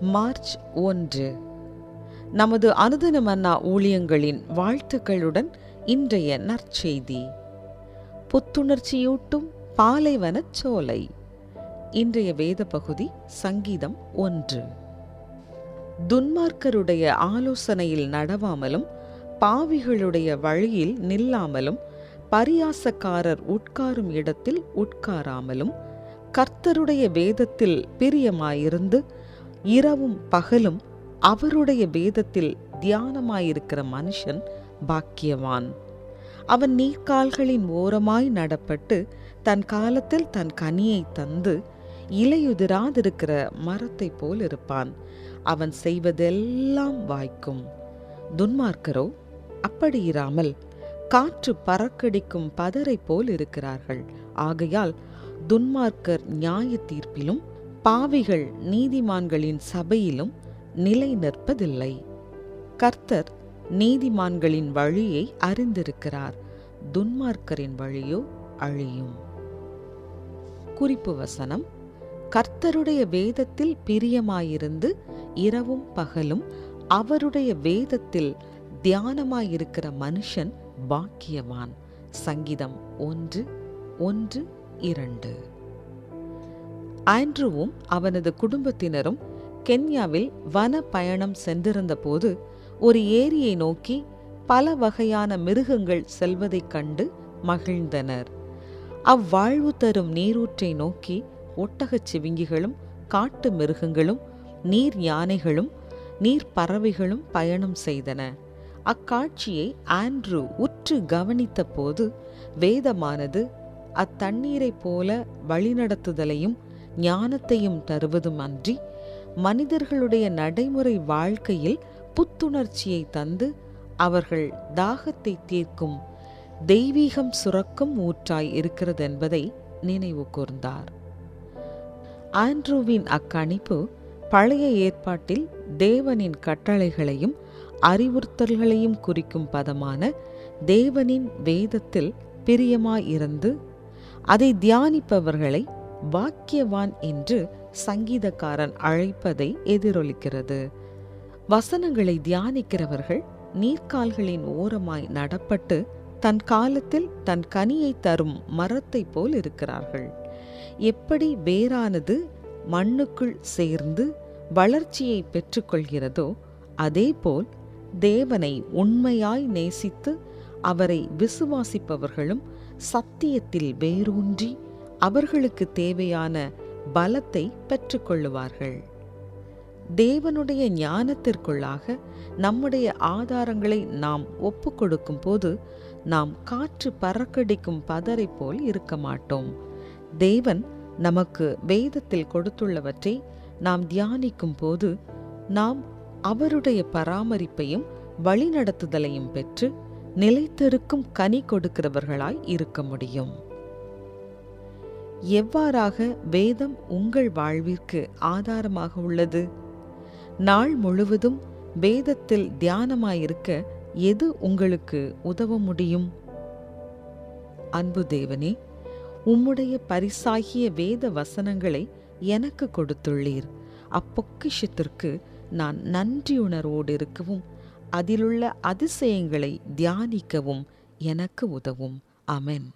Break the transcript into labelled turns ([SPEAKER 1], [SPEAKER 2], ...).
[SPEAKER 1] March ஒன்று. நமது அனுதின மன்னா ஊழியங்களின் வாழ்த்துக்களுடன் இன்றைய நற்செய்தி. புத்துணர்ச்சியூட்டும் பாலைவனச் சோலை. இன்றைய வேத பகுதி சங்கீதம் ஒன்று. துன்மார்க்கருடைய ஆலோசனையில் நடவாமலும் பாவிகளுடைய வழியில் நில்லாமலும் பரியாசக்காரர் உட்காரும் இடத்தில் உட்காராமலும் கர்த்தருடைய வேதத்தில் பிரியமாயிருந்து இரவும் பகலும் அவருடைய வேதத்தில் தியானமாயிருக்கிற மனுஷன் பாக்கியவான். அவன் நீர்க்கால்களின் ஓரமாய் நடப்பட்டு தன் காலத்தில் தன் கனியை தந்து இலையுதிராதிருக்கிற மரத்தைப் போல் இருப்பான். அவன் செய்வதெல்லாம் வாய்க்கும். துன்மார்க்கரோ அப்படி இராமல் காற்று பறக்கடிக்கும் பதரை போல் இருக்கிறார்கள். ஆகையால் துன்மார்க்கர் நியாய தீர்ப்பிலும் பாவிகள் நீதிமான்களின் சபையிலும் நிலை நிற்பதில்லை. கர்த்தர் நீதிமான்களின் வழியை அறிந்திருக்கிறார். துன்மார்க்கரின் வழியோ அழியும். குறிப்பு வசனம். கர்த்தருடைய வேதத்தில் பிரியமாயிருந்து இரவும் பகலும் அவருடைய வேதத்தில் தியானமாயிருக்கிற மனுஷன் பாக்கியவான். சங்கீதம் ஒன்று ஒன்று இரண்டு. ஆண்ட்ரூவும் அவனது குடும்பத்தினரும் கென்யாவில் வன பயணம் சென்றிருந்தபோது ஒரு ஏரியை நோக்கி பல வகையான மிருகங்கள் செல்வதைக் கண்டு மகிழ்ந்தனர். அவ்வாழ்வு தரும் நீரூற்றை நோக்கி ஒட்டகச் சிவிங்கிகளும் காட்டு மிருகங்களும் நீர் யானைகளும் நீர் பறவைகளும் பயணம் செய்தன. அக்காட்சியை ஆண்ட்ரூ உற்று கவனித்த போது வேதமானது அத்தண்ணீரைப் போல வழிநடத்துதலையும் ஞானத்தையும் தருவதும் அன்றி மனிதர்களுடைய நடைமுறை வாழ்க்கையில் புத்துணர்ச்சியை தந்து அவர்கள் தாகத்தை தீர்க்கும் தெய்வீகம் சுரக்கும் ஊற்றாய் இருக்கிறது என்பதை நினைவு கூர்ந்தார். ஆண்ட்ரூவின் அக்கணிப்பு பழைய ஏற்பாட்டில் தேவனின் கட்டளைகளையும் அறிவுறுத்தல்களையும் குறிக்கும் பதமான தேவனின் வேதத்தில் பிரியமாயிருந்து அதை தியானிப்பவர்களை வாக்கியவான் என்று சங்கீதக்காரன் அழைப்பதை எதிரொலிக்கிறது. வசனங்களை தியானிக்கிறவர்கள் நீர்க்கால்களின் ஓரமாய் நடப்பட்டு தன் காலத்தில் தன் கனியை தரும் மரத்தைப் போல் இருக்கிறார்கள். எப்படி வேரானது மண்ணுக்குள் சேர்ந்து வளர்ச்சியை பெற்றுக்கொள்கிறதோ அதேபோல் தேவனை உண்மையாய் நேசித்து அவரை விசுவாசிப்பவர்களும் சத்தியத்தில் வேரூன்றி அவர்களுக்கு தேவையான பலத்தை பெற்றுக்கொள்ளுவார்கள். தேவனுடைய ஞானத்திற்குள்ளாக நம்முடைய ஆதாரங்களை நாம் ஒப்புக்கொடுக்கும் போது நாம் காற்று பறக்கடிக்கும் பதரை போல் இருக்க மாட்டோம். தேவன் நமக்கு வேதத்தில் கொடுத்துள்ளவற்றை நாம் தியானிக்கும் போது நாம் அவருடைய பராமரிப்பையும் வழிநடத்துதலையும் பெற்று நிலைத்திருக்கும் கனி கொடுக்கிறவர்களாய் இருக்க முடியும். எவ்வாறாக வேதம் உங்கள் வாழ்விற்கு ஆதாரமாக உள்ளது? நாள் முழுவதும் வேதத்தில் தியானமாயிருக்க எது உங்களுக்கு உதவ முடியும்? அன்பு தேவனே உம்முடைய பரிசாகிய வேத வசனங்களை எனக்கு கொடுத்துள்ளீர். அப்பொக்கிஷத்திற்கு நான் நன்றியுணர்வோடு இருக்கவும் அதிலுள்ள அதிசயங்களை தியானிக்கவும் எனக்கு உதவும். அமென்